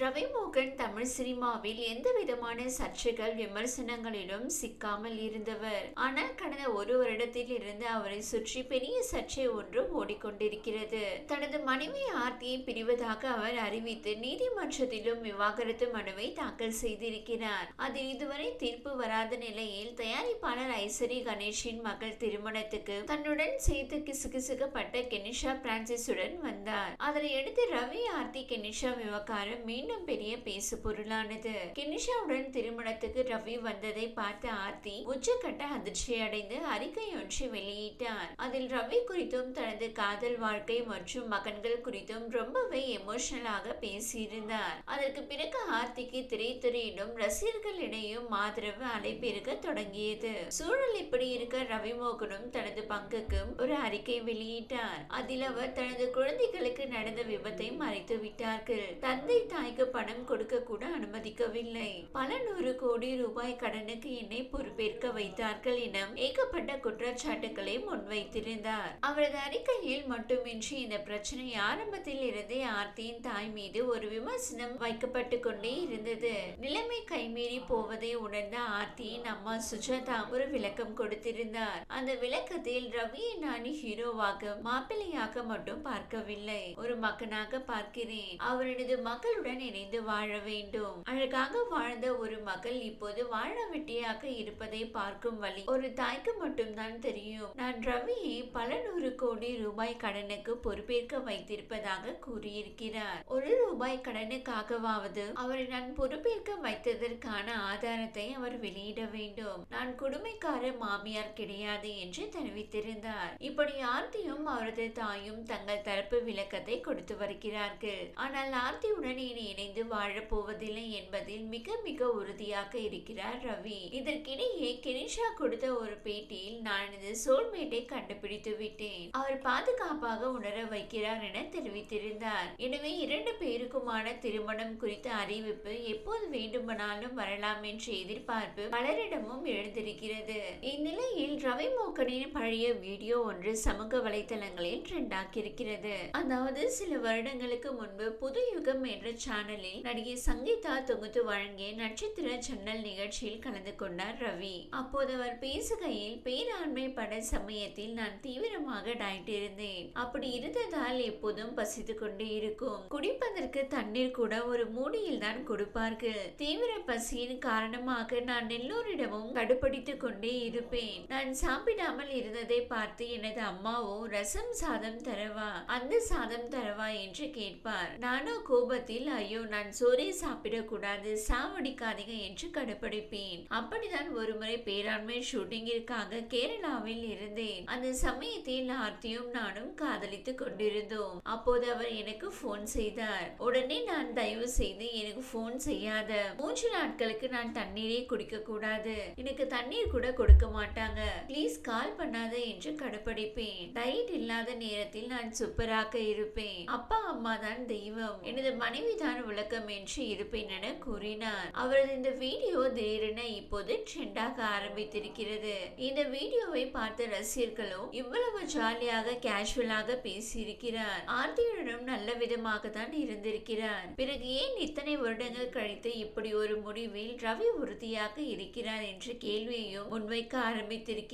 ரவிமோகன் தமிழ் சினிமாவில் எந்த விதமான சர்ச்சைகள் விமர்சனங்களிலும் சிக்காமல் இருந்தவர். ஆனால் கடந்த ஒரு வருடத்தில் இருந்து அவரை சுற்றி பெரிய சர்ச்சை ஒன்று ஓடிக்கொண்டிருக்கிறது. தனது மனைவி ஆர்த்தியை பிரிவதாக அவர் அறிவித்து நீதிமன்றத்திலும் விவாகரத்து மனுவை தாக்கல் செய்திருக்கிறார். அதில் இதுவரை தீர்ப்பு வராத நிலையில் தயாரிப்பாளர் ஐஸ்வரி கணேஷின் மகள் திருமணத்துக்கு தன்னுடன் சேர்த்து கிசுகிசுக்கப்பட்ட கெனிஷா பிரான்சிஸுடன் வந்தார். அதனை அடுத்து ரவி ஆர்த்தி கெனிஷா விவகாரம் மீண்டும் இன்னும் பெரிய பேசு பொருளானது. கெனிஷாவுடன் திருமணத்துக்கு ரவி வந்ததை பார்த்த ஆர்த்தி உச்சக்கட்ட அதிர்ச்சி அடைந்து அறிக்கை ஒன்றை வெளியிட்டார். அதில் ரவி குறித்தும் தனது காதல் வாழ்க்கை மற்றும் மகன்கள் குறித்தும் ரொம்பவே எமோஷனலாக பேசியிருந்தார். அதற்கு பிறகு ஆர்த்திக்கு திரைத்துறையிடம் ரசிகர்களிடையும் ஆதரவு அலைபெருக தொடங்கியது. சூழல் இப்படி இருக்க ரவிமோகனும் தனது பங்குக்கும் ஒரு அறிக்கை வெளியிட்டார். அதில் அவர் தனது குழந்தைகளுக்கு நடந்த விபத்தை மறைத்து விட்டார்கள் தந்தை தாய் ரூபாய்க்கு பணம் கொடுக்க கூட அனுமதிக்கவில்லை. பல நூறு கோடி ரூபாய் கடனுக்கு என்னை பொறுப்பேற்க வைத்தார்கள் என ஏகப்பட்ட குற்றச்சாட்டுகளை முன்வைத்திருந்தார். அவரது அறிக்கையில் மட்டுமின்றி இந்த பிரச்சனை ஆரம்பத்தில் இருந்தே ஆர்த்தியின் தாய் மீது ஒரு விமர்சனம் வைக்கப்பட்டு கொண்டே இருந்தது. நிலைமை கைமீறி போவதை உணர்ந்த ஆர்த்தியின் அம்மா சுஜாதா ஒரு விளக்கம் கொடுத்திருந்தார். அந்த விளக்கத்தில் ரவியை நான் ஹீரோவாக மாப்பிள்ளையாக மட்டும் பார்க்கவில்லை. ஒரு மகனாக பார்க்கிறேன். அவரது மக்களுடன் இணைந்து வாழ வேண்டும். அழகாக வாழ்ந்த ஒரு மகள் இப்போது வாழ வெட்டியாக இருப்பதை பார்க்கும் வழி. ஒரு தாய்க்கு மட்டும்தான் தெரியும். நான் ரவியை பல நூறு கோடி ரூபாய் கடனுக்கு பொறுப்பேற்க வைத்திருப்பதாக கூறியிருக்கிறார். ஒரு ரூபாய் கடனுக்காகவாவது அவரை நான் பொறுப்பேற்க வைத்ததற்கான ஆதாரத்தை அவர் வெளியிட வேண்டும். நான் கொடுமைக்கார மாமியார் கிடையாது என்று தெரிவித்திருந்தார். இப்படி ஆர்த்தியும் அவரது தாயும் தங்கள் தரப்பு விளக்கத்தை கொடுத்து வருகிறார்கள். ஆனால் ஆர்த்தியுடன் இனி இணைந்து வாழப்போவதில்லை என்பதில் மிக மிக உறுதியாக இருக்கிறார் ரவி. இதற்கிடையே கெனிஷா கொடுத்த ஒரு பேட்டியில் நான் இந்த சோல்மேட்டை கண்டுபிடித்து விட்டேன். அவர் பாதுகாப்பாக உணர வைக்கிறார் என தெரிவித்திருந்தார். எனவே இரண்டு பேருக்குமான திருமணம் குறித்த அறிவிப்பு எப்போது வேண்டுமானாலும் வரலாம் என்ற எதிர்பார்ப்பு பலரிடமும் எழுந்திருக்கிறது. இந்நிலையில் ரவி மோகனின் பழைய வீடியோ ஒன்று சமூக வலைதளங்களில் ட்ரெண்ட் ஆக்கியிருக்கிறது அதாவது சில வருடங்களுக்கு முன்பு புது யுகம் என்ற சேனலில் நடிகை சங்கீதா தொகுத்து வழங்கிய நட்சத்திர ஜன்னல் நிகழ்ச்சியில் கலந்து கொண்டார் ரவி. அப்போது அவர் பேசுகையில் பேராண்மை பட சமயத்தில் நான் தீவிரமாக டயட் இருந்தேன் அப்படி இருந்ததால் எப்போதும் பசித்து கொண்டே இருக்கும். குடிப்பதற்கு தண்ணீர் கூட ஒரு மூடியில் தான் கொடுப்பார்கள். தீவிர பசியின் காரணமாக நான் எல்லோரிடமும் கடுப்படித்துக் கொண்டே இருப்பேன். நான் சாப்பிடாமல் இருந்ததை பார்த்து எனது அம்மாவோ ரசம் சாதம் தரவா? அந்த சாதம் தரவா? என்று கேட்பார். நானோ கோபத்தில் ஐயோ நான் சோறே சாப்பிடக்கூடாது சாவடிக்காதீங்க என்று கடுப்படுப்பேன். அப்படிதான் ஒருமுறை பேராண்மை ஷூட்டிங்கிற்காக கேரளாவில் இருந்தேன். அந்த சமயத்தில் ஆர்த்தியும் நானும் காதலித்துக் கொண்டிருந்தோம். அப்போது அவர் எனக்கு போன் செய்தார். உடனே நான் தயவு செய்து எனக்கு போன் செய்யாத. மூன்று நாட்களுக்கு நான் தண்ணீரே குடிக்க கூடாது. எனக்கு தண்ணீர் கூட கொடுக்க மாட்டாங்க. ப்ளீஸ் கால் பண்ணாத என்று கடுப்படிப்பேன். டயட் இல்லாத நேரத்தில் நான் சூப்பராக இருப்பேன். அப்பா அம்மா தான் தெய்வம். எனது மனைவி தான் விளக்கம் என்று இருப்பேன் என கூறினார். அவரது இந்த வீடியோ திடீரென இப்போது ட்ரெண்டாக ஆரம்பித்திருக்கிறது. இந்த வீடியோவை பார்த்த ரசிகர்களும் இவ்வளவு ஜாலியாக கேஷுவலாக பேசியிருக்கிறார். ஆர்த்தியுடனும் நல்ல விதமாக தான் இருந்திருக்கிறார். பிறகு ஏன் இத்தனை வருடங்கள் கழித்து இப்படி ஒரு முடிவில் ரவி உறுதியாக இருக்கிறார் என்ற கேள்வியையும் முன்வைக்க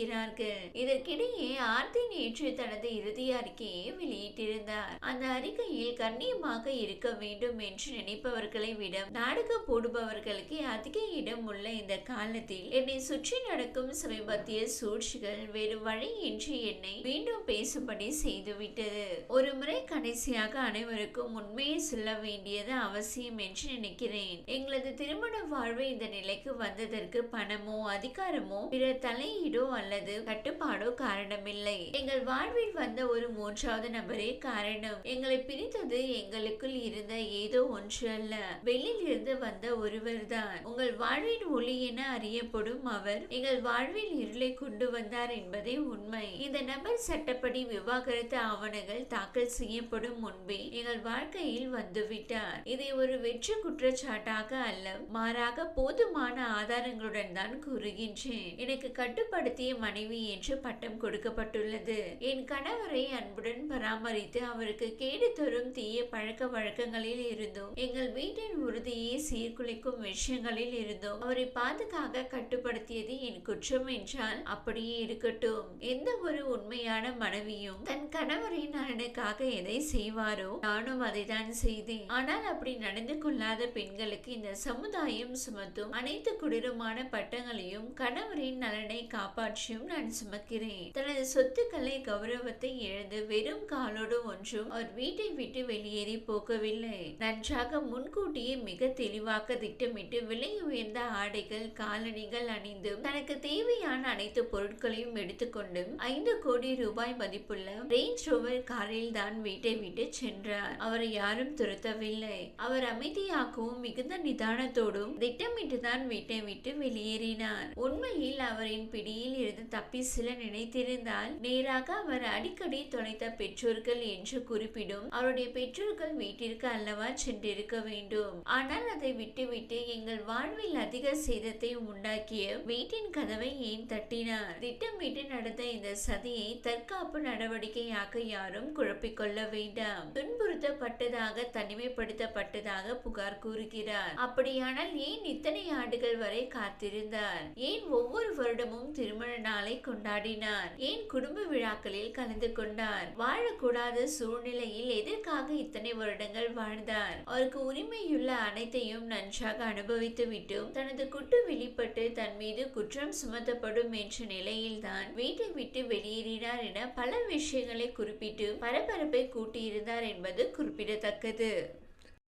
இருக்கிறார்கள். இதற்கிடையே ஆர்த்தி நேற்று தனது இறுதி அறிக்கையை வெளியிட்டிருந்தார். அந்த அறிக்கையில் கண்ணியமாக இருக்க வேண்டும் என்று நினைப்பவர்களை விட நாடக போடுபவர்களுக்கு அதிக இடம் உள்ள இந்த காலத்தில் என்னை சுற்றி நடக்கும் சமீபத்திய சூழ்ச்சிகள் வேறு வழியின்றி என்னை மீண்டும் பேசும்படி செய்துவிட்டது. ஒரு முறை கடைசியாக அனைவருக்கும் உண்மையை சொல்ல வேண்டியது அவசியம் என்று நினைக்கிறேன். எங்களது திருமண வாழ்வு இந்த நிலைக்கு வந்ததற்கு பணமோ அதிகாரமோ பிற தலையீடோ அல்லது கட்டுப்பாடோ காரணமில்லை. எங்கள் வாழ்வில் வந்த ஒரு மூன்றாவது நபரே காரணம். எங்களை பிரித்தது எங்களுக்குள் இருந்த ஏதோ ஒன்று அல்ல. வெளியில் இருந்து வந்த ஒருவர் தான் உங்கள் வாழ்வின் ஒளி என அறியப்படும் அவர் எங்கள் வாழ்வில் இருளை கொண்டு வந்தார் என்பதே உண்மை. இந்த நபர் சட்டப்படி விவாகரத்து ஆவணங்கள் தாக்கல் செய்யப்படும் முன்பே எங்கள் வாழ்க்கையில் வந்துவிட்டார். இதை ஒரு வெற்று குற்றச்சாட்டாக அல்ல மாறாக போதுமான ஆதாரங்களுடன் தான் கூறுகின்றேன். எனக்கு கட்டுப்படுத்திய மனைவி என்று பட்டம் கொடுக்கப்பட்டுள்ளது. என் கணவரை அன்புடன் பராமரித்து அவருக்கு கேடு தரும் தீய பழக்க வழக்கங்களில் இருந்தும். எங்கள் வீட்டின் உறுதியை சீர்குலைக்கும் விஷயங்களில் இருந்தும். அவரை பாதுகாக்க கட்டுப்படுத்தியது என் குற்றம் என்றால் அப்படியே இருக்கட்டும். எந்த ஒரு உண்மையான மனைவியும் தன் கணவரின் நலனுக்காக எதை செய்வாரோ நானும் அதை தான் செய்தேன். ஆனால் அப்படி நடந்து கொள்ளாத பெண்களுக்கு இந்த சமுதாயம் சுமத்தும் அனைத்து கொடூரமான பட்டங்களையும் கணவரின் நலனை காப்பாற்றியும் நான் சுமக்கிறேன். தனது சொத்துக்களை கௌரவத்தை இழந்து வெறும் காலோடு ஒன்றும் அவர் வீட்டை விட்டு வெளியேறி போகவில்லை. நன்றாக முன்கூட்டியே மிக தெளிவாக திட்டமிட்டு விலை உயர்ந்த ஆடைகள் காலணிகள் அணிந்தும் தனக்கு தேவையான அனைத்து பொருட்களையும் எடுத்துக்கொண்டும் ஐந்து கோடி ரூபாய் மதிப்புள்ள ரேஞ்ச் ரோவர் காரில் தான் வீட்டை விட்டு சென்றார். அவரை யாரும் துரத்தவில்லை. அவர் அமைதியாகவும் மிகுந்த நிதானத்தோடும் திட்டமிட்டு தான் வீட்டை விட்டு வெளியேறினார். உண்மையில் அவரின் பிடியில் இருந்து தப்பி சில நினைத்திருந்தால் நேராக அவர் அடிக்கடி தொலைத்த பெற்றோர்கள் என்று குறிப்பிடும். அவருடைய பெற்றோர்கள் வீட்டிற்கு அல்லவா சென்றிருக்க வேண்டும். ஆனால் அதை விட்டுவிட்டு எங்கள் வாழ்வில் அதிக சேதத்தை உண்டாக்கிய வீட்டின் கதவை ஏன் தட்டினார்? திட்டமிட்டு நடந்த இந்த சதியை தற்காப்பு நடவடிக்கையாக யாரும் குழப்பிக்கொள்ள வேண்டாம். துன்புறுத்தப்பட்டதாக தனிமைப்படுத்தப்பட்டதாக புகார் கூறுகிறார். அப்படியானால் ஏன் இத்தனை ஆண்டுகள் வரை காத்திருந்தார்? ஏன் ஒவ்வொரு வருடமும் திருமண நாளை கொண்டாடினார். ஏன் குடும்ப விழாக்களில் கலந்து கொண்டார்? வாழக்கூடாத சூழ்நிலையில் எதற்காக இத்தனை வருடங்கள் வாழ்ந்தார்? அவருக்கு உரிமையுள்ள அனைத்தையும் நன்றாக அனுபவித்து விட்டும் தனது குட்டு வெளிப்பட்டு தன் மீது குற்றம் சுமத்தப்படும் என்ற நிலையில்தான் வீட்டை விட்டு வெளியேறினார் என பல விஷயங்களை குறிப்பிட்டு பரபரப்பை கூட்டியிருந்தார் என்பது குறிப்பிடத்தக்கது.